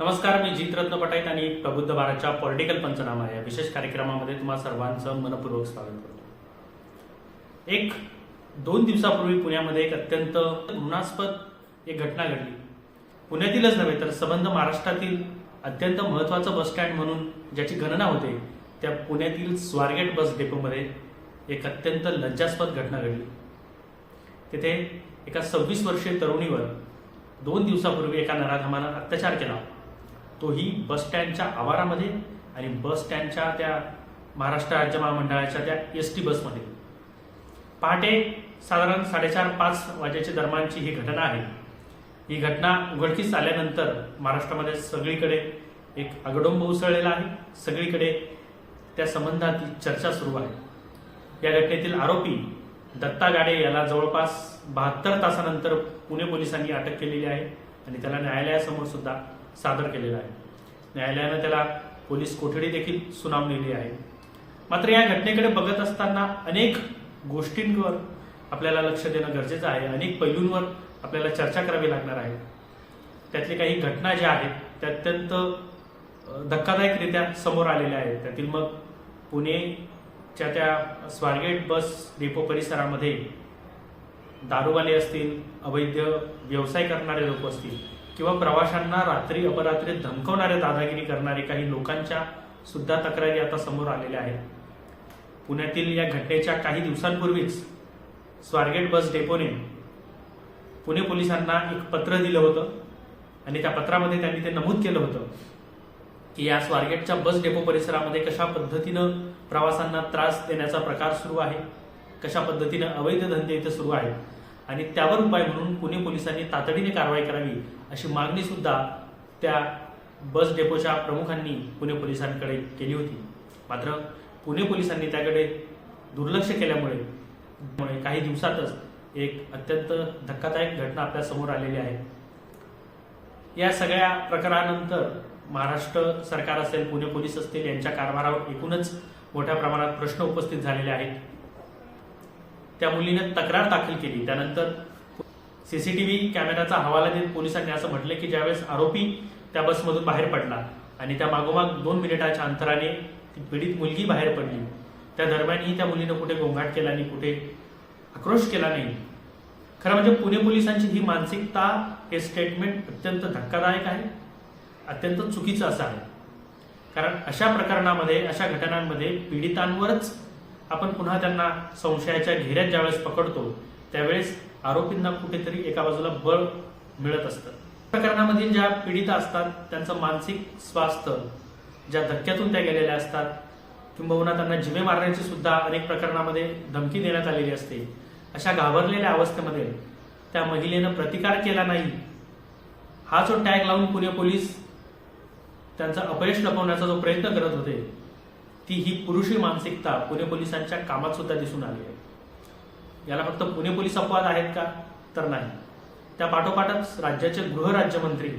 नमस्कार मी जित रत्न पटाईत आणि प्रबुद्ध भारतच्या पॉलिटिकल पंचनामा या विशेष कार्यक्रमामध्ये तुम्हा सर्वांचं मनपूर्वक स्वागत करतो. एक दोन दिवसापूर्वी पुण्यामध्ये एक अत्यंत घृणास्पद एक घटना घडली. पुण्यातीलच नव्हे तर संबंध महाराष्ट्रातील अत्यंत महत्वाचं बस स्टँड म्हणून ज्याची गणना होते त्या पुण्यातील स्वारगेट बस डेपोमध्ये एक अत्यंत लज्जास्पद घटना घडली. तिथे एका सव्वीस वर्षीय तरुणीवर दोन दिवसापूर्वी एका नराधमानं अत्याचार केला. तोही बस स्टँडच्या आवारामध्ये आणि बस स्टँडच्या त्या महाराष्ट्र राज्य महामंडळाच्या त्या एस टी बसमध्ये. पहाटे साधारण साडेचार पाच वाजेच्या दरम्यानची ही घटना आहे. ही घटना उघडकीस आल्यानंतर महाराष्ट्रामध्ये सगळीकडे एक अगडोंब उसळलेला आहे. सगळीकडे त्या संबंधात चर्चा सुरू आहे. या घटनेतील आरोपी दत्ता गाडे याला जवळपास बहात्तर तासानंतर पुणे पोलिसांनी अटक केलेली आहे आणि त्याला न्यायालयासमोर सुद्धा सादर केलेला आहे. न्यायालयानं त्याला पोलीस कोठडी देखील सुनावलेली आहे. मात्र या घटनेकडे बघत असताना अनेक गोष्टींवर आपल्याला लक्ष देणं गरजेचं आहे. अनेक पैलूंवर आपल्याला चर्चा करावी लागणार आहे. त्यातली काही घटना ज्या आहेत त्या अत्यंत धक्कादायकरित्या समोर आलेल्या आहेत. त्यातील मग पुणेच्या त्या स्वारगेट बस डेपो परिसरामध्ये दारूवाले असतील अवैध व्यवसाय करणारे लोक असतील किंवा प्रवाशांना रात्री अपरात्री धमकवणारे दादागिरी करणारे काही लोकांच्या सुद्धा तक्रारी आता समोर आलेल्या आहेत. पुण्यातील या घटनेच्या काही दिवसांपूर्वीच स्वारगेट बस डेपोने पुणे पोलिसांना एक पत्र दिलं होतं आणि त्या पत्रामध्ये त्यांनी ते नमूद केलं होतं की या स्वारगेटच्या बस डेपो परिसरामध्ये कशा पद्धतीनं प्रवासांना त्रास देण्याचा प्रकार सुरू आहे कशा पद्धतीनं अवैध धंदे इथे सुरू आहेत. आणि त्यावर उपाय म्हणून पुणे पोलिसांनी तातडीने कारवाई करावी अशी मागणी सुद्धा त्या बस डेपोच्या प्रमुखांनी पुणे पोलिसांकडे केली होती. मात्र पुणे पोलिसांनी त्याकडे दुर्लक्ष केल्यामुळे मुळे काही दिवसातच एक अत्यंत धक्कादायक घटना आपल्यासमोर आलेली आहे. या सगळ्या प्रकारानंतर महाराष्ट्र सरकार असेल पुणे पोलीस असतील यांच्या कारभारावर एकूणच मोठ्या प्रमाणात प्रश्न उपस्थित झालेले आहेत. त्या मुलीने तक्रार दाखल केली. त्यानंतर सीसीटीव्ही कॅमेराचा हवाला देत पोलिसांनी असं म्हटलं की ज्यावेळेस आरोपी त्या बसमधून बाहेर पडला आणि त्या मागोमाग दोन मिनिटाच्या अंतराने ती पीडित मुलगी बाहेर पडली. त्या दरम्यानही त्या मुलीनं कुठे गोंगाट केला नाही कुठे आक्रोश केला नाही. खरं म्हणजे पुणे पोलिसांची ही मानसिकता हे स्टेटमेंट अत्यंत धक्कादायक आहे अत्यंत चुकीचं असं आहे. कारण अशा प्रकरणामध्ये अशा घटनांमध्ये पीडितांवरच आपण पुन्हा त्यांना संशयाच्या घेऱ्यात ज्यावेळेस पकडतो त्यावेळेस आरोपींना कुठेतरी एका बाजूला बळ मिळत असतं. प्रकरणामधील ज्या पीडिता असतात त्यांचं मानसिक स्वास्थ्य ज्या धक्क्यातून त्या गेलेल्या असतात किंबहुना त्यांना जिवे मारण्याची सुद्धा अनेक प्रकरणामध्ये धमकी देण्यात आलेली असते. अशा घाबरलेल्या अवस्थेमध्ये त्या महिलेनं प्रतिकार केला नाही. हा जो टॅग लावून पुणे पोलीस त्यांचा अपयश लपवण्याचा जो प्रयत्न करत होते ती ही पुरुषी मानसिकता पुणे पोलिसांच्या कामात सुद्धा दिसून आली आहे. याला फक्त पुणे पोलीस अपवाद आहेत का? तर नाही. त्या पाठोपाठच राज्याचे गृहराज्यमंत्री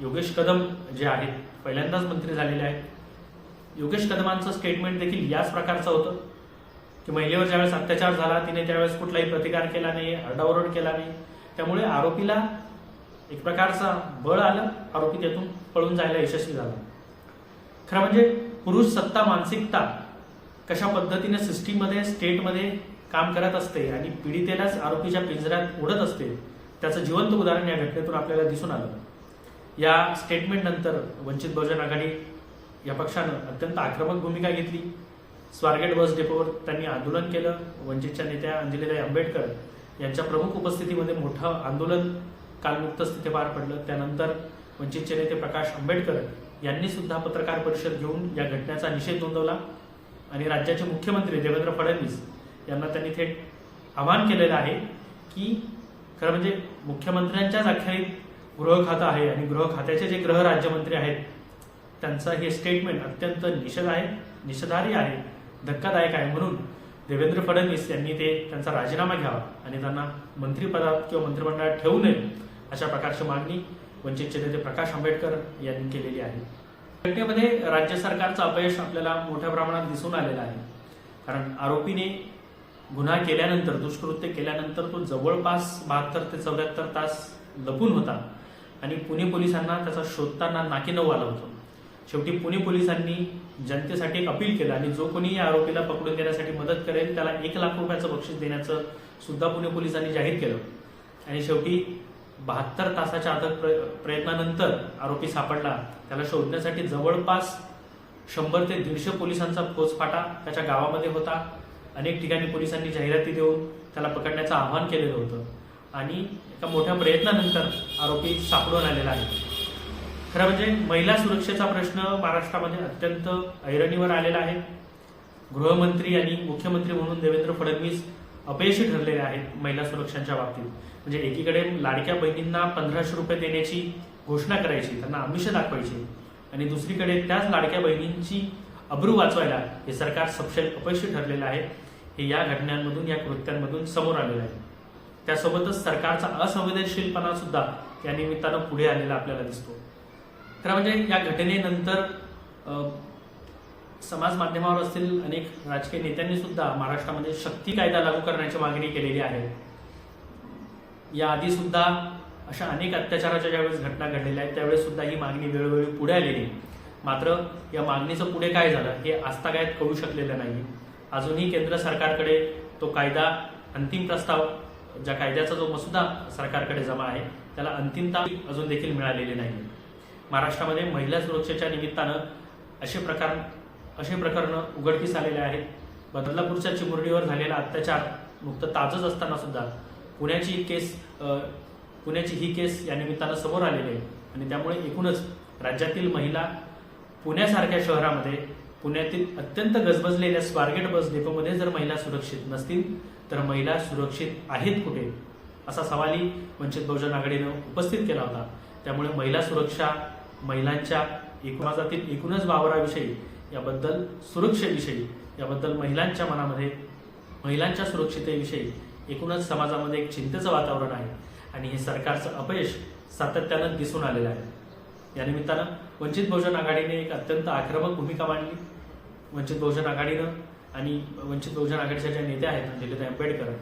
योगेश कदम जे आहेत पहिल्यांदाच मंत्री झालेले आहेत. योगेश कदमांचं स्टेटमेंट देखील याच प्रकारचं होतं की महिलेवर ज्यावेळेस अत्याचार झाला तिने त्यावेळेस कुठलाही प्रतिकार केला नाही आरडाओरड केला नाही. त्यामुळे आरोपीला एक प्रकारचा बळ आलं आरोपी त्यातून पळून जायला यशस्वी झाला. खरं म्हणजे पुरुष सत्ता मानसिकता कशा पद्धतीने सिस्टीममध्ये स्टेटमध्ये काम करत असते आणि पीडितेलाच आरोपीच्या पिंजऱ्यात ओढत असते त्याचं जिवंत उदाहरण या घटनेतून आपल्याला दिसून आलं. या स्टेटमेंट नंतर वंचित बहुजन आघाडी या पक्षानं अत्यंत आक्रमक भूमिका घेतली. स्वारगेट बस डेपोवर त्यांनी आंदोलन केलं. वंचितच्या नेत्या अंजलीताई आंबेडकर यांच्या प्रमुख उपस्थितीमध्ये मोठं आंदोलन कालमुक्तच तिथे पार पडलं. त्यानंतर वंचितचे नेते प्रकाश आंबेडकर यांनी सुद्धा पत्रकार परिषद घेऊन या घटनेचा निषेध नोंदवला. आणि राज्याचे मुख्यमंत्री देवेंद्र फडणवीस यांना त्यांनी थेट आवाहन केलेलं आहे की खरं म्हणजे मुख्यमंत्र्यांच्याच अखेरीत गृह खातं आहे आणि गृह खात्याचे जे गृह राज्यमंत्री आहेत त्यांचं हे स्टेटमेंट अत्यंत निषेध आहे निषेधार्ह आहे धक्कादायक आहे म्हणून देवेंद्र फडणवीस यांनी ते त्यांचा राजीनामा घ्यावा आणि त्यांना मंत्रिपदात किंवा मंत्रिमंडळात ठेवू नये अशा प्रकारची मागणी वंचितचे नेते प्रकाश आंबेडकर यांनी केलेली आहे. घटनेमध्ये राज्य सरकारचं अपयश आपल्याला मोठ्या प्रमाणात दिसून आलेलं आहे. कारण आरोपीने गुन्हा केल्यानंतर दुष्कृत्य केल्यानंतर तो जवळपास बहात्तर ते चौऱ्याहत्तर तास लपून होता आणि पुणे पोलिसांना त्याचा शोधताना नाकीनऊ आला होतो. शेवटी पुणे पोलिसांनी जनतेसाठी एक अपील केलं आणि जो कोणी या आरोपीला पकडून देण्यासाठी मदत करेल त्याला एक लाख रुपयाचं बक्षीस देण्याचं सुद्धा पुणे पोलिसांनी जाहीर केलं. आणि शेवटी बहात्तर तासाच्या अथक प्र- प्रयत्नानंतर आरोपी सापडला. त्याला शोधण्यासाठी जवळपास शंभर ते दीडशे पोलिसांचा फौजफाटा त्याच्या गावामध्ये होता. अनेक ठिकाणी पोलिसांनी जाहिराती देऊन त्याला पकडण्याचं आवाहन केलेलं होतं. आणि एका मोठ्या प्रयत्नानंतर आरोपी सापडून आलेला आहे. खरं म्हणजे महिला सुरक्षेचा प्रश्न महाराष्ट्रामध्ये अत्यंत ऐरणीवर आलेला आहे. गृहमंत्री आणि मुख्यमंत्री म्हणून देवेंद्र फडणवीस अपयशी ठरलेले आहेत महिला सुरक्षांच्या बाबतीत. म्हणजे एकीकडे लाडक्या बहिणींना पंधराशे रुपये देण्याची घोषणा करायची त्यांना आमिष दाखवायची आणि दुसरीकडे त्याच लाडक्या बहिणींची अब्रू वाचवायला हे सरकार सपशेल अपयशी ठरलेलं आहे. हे या घटनांमधून या कृत्यांमधून समोर आलेलं आहे. त्यासोबतच सरकारचा असंवेदनशीलपणा सुद्धा या निमित्तानं पुढे आलेला आपल्याला दिसतो. खरं म्हणजे या घटनेनंतर समाज माध्यमावर असतील अनेक राजकीय नेत्यांनी सुद्धा महाराष्ट्रामध्ये शक्ती कायदा लागू करण्याची मागणी केलेली आहे. याआधी सुद्धा अशा अनेक अत्याचाराच्या ज्यावेळेस घटना घडलेल्या आहेत त्यावेळेस सुद्धा ही मागणी वेळोवेळी पुढे आलेली. मात्र या मागणीचं पुढे काय झालं हे आस्थागायत कळू शकलेलं नाही. अजूनही केंद्र सरकारकडे तो कायदा अंतिम प्रस्ताव ज्या कायद्याचा जो मसुदा सरकारकडे जमा आहे त्याला अंतिमता अजून देखील मिळालेली नाही. महाराष्ट्रामध्ये महिला सुरक्षेच्या निमित्तानं असे प्रकार असे प्रकरणं उघडकीस आलेले आहेत. बदलापूरच्या चिमुरडीवर झालेला अत्याचार नुकतं ताजच असताना सुद्धा पुण्याची ही केस पुण्याची ही केस या निमित्तानं समोर आलेली आहे. आणि त्यामुळे एकूणच राज्यातील महिला पुण्यासारख्या शहरामध्ये पुण्यातील अत्यंत गजबजलेल्या स्वारगेट बस डेपोमध्ये जर महिला सुरक्षित नसतील तर महिला सुरक्षित आहेत कुठे? असा सवालही वंचित बहुजन आघाडीनं उपस्थित केला होता. त्यामुळे महिला सुरक्षा महिलांच्या एकूणातील एकूणच वावराविषयी याबद्दल सुरक्षेविषयी याबद्दल महिलांच्या मनामध्ये महिलांच्या सुरक्षितेविषयी एकूणच समाजामध्ये एक चिंतेचं वातावरण आहे आणि हे सरकारचं अपयश सातत्यानं दिसून आलेलं आहे. या निमित्तानं वंचित बहुजन आघाडीने एक अत्यंत आक्रमक भूमिका मांडली. वंचित बहुजन आघाडीनं आणि वंचित बहुजन आघाडीच्या ज्या नेत्या आहेत दिलीताई आंबेडकर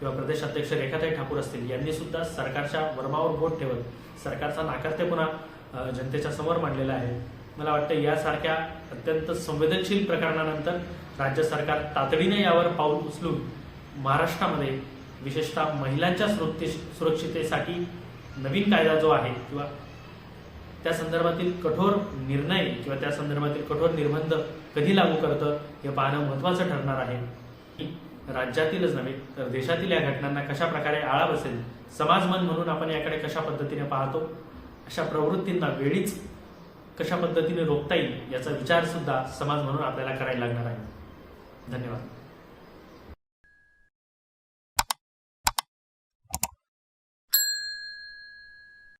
किंवा प्रदेश अध्यक्ष रेखाताई ठाकूर असतील यांनी सुद्धा सरकारच्या वर्मावर बोट ठेवत सरकारचा नाकारते पुन्हा जनतेच्या समोर मांडलेला आहे. मला वाटतं यासारख्या अत्यंत संवेदनशील प्रकरणानंतर राज्य सरकार तातडीने यावर पाऊल उचलून महाराष्ट्रामध्ये विशेषतः महिलांच्या सुरक्षे सुरक्षितेसाठी नवीन कायदा जो आहे किंवा त्या संदर्भातील कठोर निर्णय किंवा त्या संदर्भातील कठोर निर्बंध कधी लागू करतं हे पाहणं महत्वाचं ठरणार आहे. राज्यातीलच नव्हे तर देशातील या घटनांना कशा प्रकारे आळा बसेल समाजमन म्हणून आपण याकडे कशा पद्धतीने पाहतो अशा प्रवृत्तींना वेळीच कशा पद्धतीने रोखता येईल याचा विचार सुद्धा समाज म्हणून आपल्याला करायला लागणार आहे. धन्यवाद.